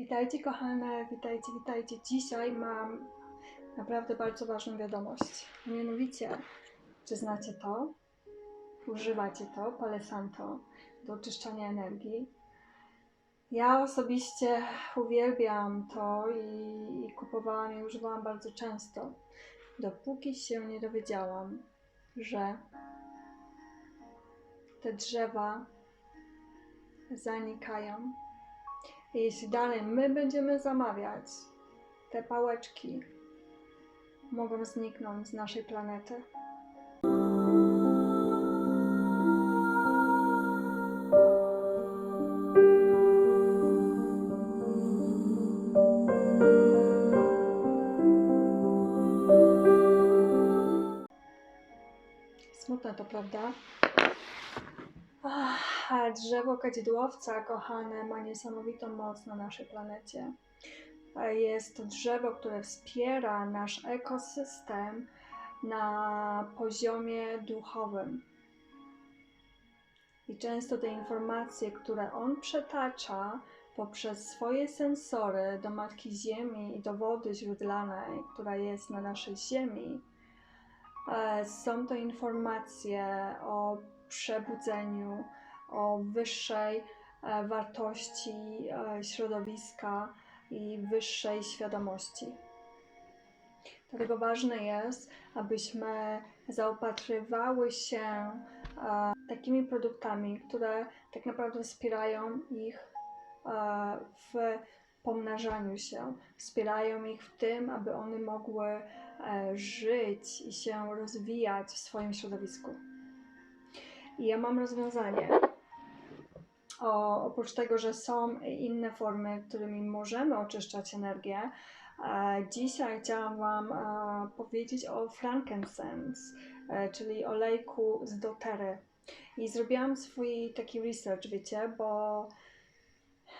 Witajcie kochane, witajcie, witajcie. Dzisiaj mam naprawdę bardzo ważną wiadomość. Mianowicie, czy znacie to? Używacie to, Palo Santo, do oczyszczania energii. Ja osobiście uwielbiam to i, i kupowałam i używałam bardzo często, dopóki się nie dowiedziałam, że te drzewa zanikają jeśli dalej my będziemy zamawiać, te pałeczki mogą zniknąć z naszej planety. Smutne to, prawda? Ach, drzewo kadzidłowca, kochane, ma niesamowitą moc na naszej planecie. Jest to drzewo, które wspiera nasz ekosystem na poziomie duchowym. I często te informacje, które on przetacza poprzez swoje sensory do Matki Ziemi i do wody źródlanej, która jest na naszej Ziemi, e, są to informacje o przebudzeniu, o wyższej e, wartości e, środowiska i wyższej świadomości. Dlatego ważne jest, abyśmy zaopatrywały się e, takimi produktami, które tak naprawdę wspierają ich w pomnażaniu się, wspierają ich w tym, aby one mogły żyć i się rozwijać w swoim środowisku. I ja mam rozwiązanie. O, oprócz tego, że są inne formy, którymi możemy oczyszczać energię, e, dzisiaj chciałam Wam e, powiedzieć o frankincense, e, czyli olejku z dotery. I zrobiłam swój taki research, wiecie, bo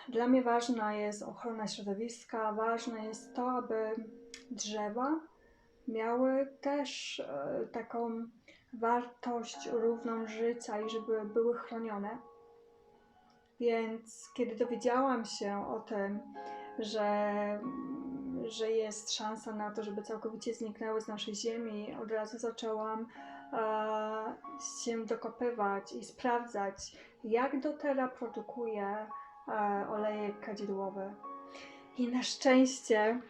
dla mnie ważna jest ochrona środowiska, ważne jest to, aby drzewa miały też taką wartość równą życia i żeby były chronione. Więc kiedy dowiedziałam się o tym, że, że jest szansa na to, żeby całkowicie zniknęły z naszej ziemi, od razu zaczęłam e, się dokopywać i sprawdzać, jak doTERRA produkuje e, olejek kadzidłowy. I na szczęście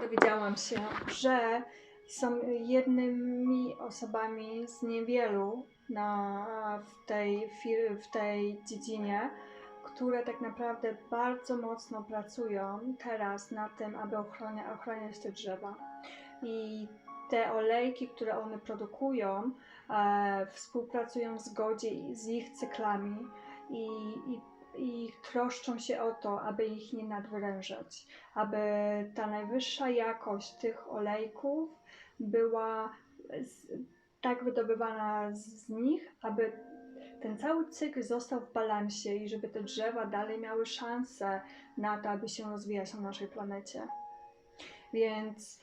dowiedziałam się, że są jednymi osobami z niewielu na, w, tej, w tej dziedzinie, które tak naprawdę bardzo mocno pracują teraz na tym, aby ochronia, ochroniać te drzewa. I te olejki, które one produkują, e, współpracują w zgodzie z ich cyklami i, i, i troszczą się o to, aby ich nie nadwyrężać, aby ta najwyższa jakość tych olejków była z, tak wydobywana z, z nich, aby ten cały cykl został w balansie i żeby te drzewa dalej miały szansę na to, aby się rozwijać na naszej planecie. Więc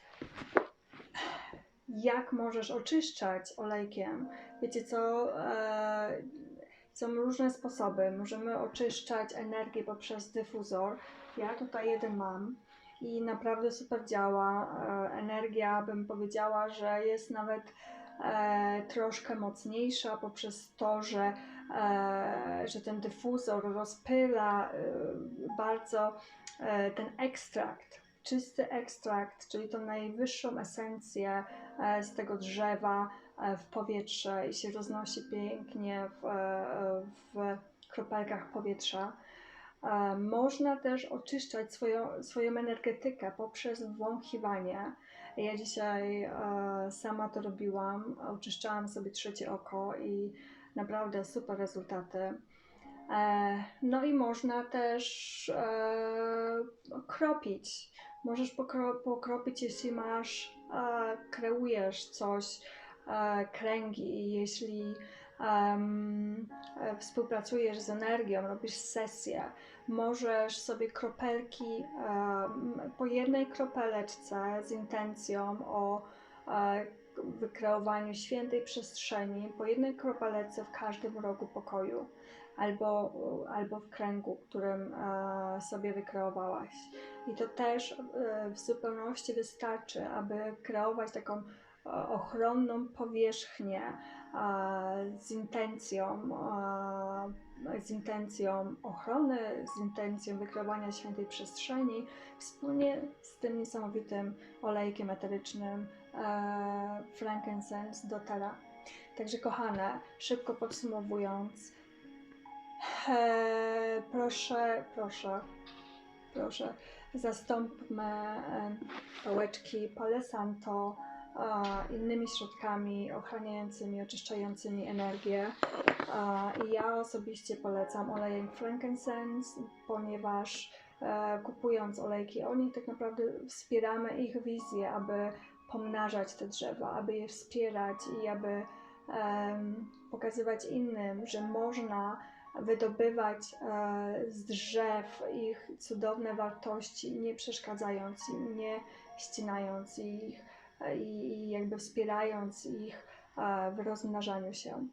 jak możesz oczyszczać olejkiem? Wiecie co? E, są różne sposoby. Możemy oczyszczać energię poprzez dyfuzor. Ja tutaj jeden mam i naprawdę super działa. E, energia, bym powiedziała, że jest nawet troszkę mocniejsza poprzez to, że, e, że ten dyfuzor rozpyla e, bardzo e, ten ekstrakt, czysty ekstrakt, czyli tą najwyższą esencję e, z tego drzewa e, w powietrze i się roznosi pięknie w, e, w kropelkach powietrza. E, Można też oczyszczać swoją, swoją energetykę poprzez wąchiwanie. Ja dzisiaj e, sama to robiłam, oczyszczałam sobie trzecie oko i naprawdę super rezultaty. E, No i można też e, kropić. Możesz pokro, pokropić, jeśli masz, kreujesz coś, kręgi, jeśli e, współpracujesz z energią, robisz sesję, możesz sobie kropelki em, po jednej kropeleczce z intencją o e, wykreowaniu świętej przestrzeni, po jednej kropelece w każdym rogu pokoju. albo, albo w kręgu, którym e, sobie wykreowałaś. I to też e, w zupełności wystarczy, aby kreować taką ochronną powierzchnię e, z intencją, e, z intencją ochrony, z intencją wykreowania świętej przestrzeni, wspólnie z tym niesamowitym olejkiem eterycznym e, frankincense doTERRA. Także kochane, szybko podsumowując, e, proszę, proszę, proszę, zastąpmy e, pałeczki Palo Santo e, innymi środkami ochraniającymi, oczyszczającymi energię. I ja osobiście polecam olejek frankincense, ponieważ e, kupując olejki o nich tak naprawdę wspieramy ich wizję, aby pomnażać te drzewa, aby je wspierać i aby pokazywać innym, że można wydobywać e, z drzew ich cudowne wartości, nie przeszkadzając im, nie ścinając ich i, jakby wspierając ich e, w rozmnażaniu się.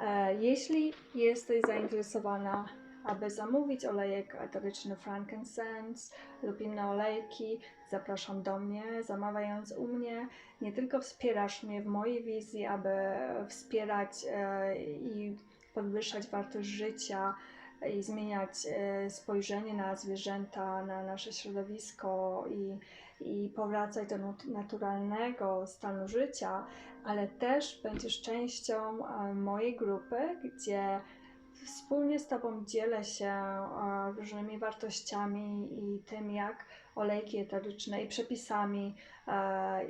E, Jeśli jesteś zainteresowana, aby zamówić olejek eteryczny frankincense lub inne olejki, zapraszam do mnie, zamawiając u mnie. Nie tylko wspierasz mnie w mojej wizji, aby wspierać e, i podwyższać wartość życia i zmieniać e, spojrzenie na zwierzęta, na nasze środowisko i, i powracać do nat- naturalnego stanu życia, ale też będziesz częścią e, mojej grupy, gdzie wspólnie z Tobą dzielę się e, różnymi wartościami i tym, jak olejki eteryczne i przepisami, e,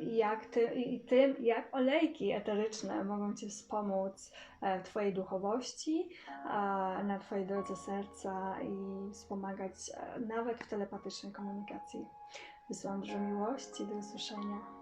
jak ty, i tym, jak olejki eteryczne mogą Cię wspomóc e, w Twojej duchowości, na Twojej drodze serca i wspomagać nawet w telepatycznej komunikacji. Wysyłam dużo miłości, do usłyszenia.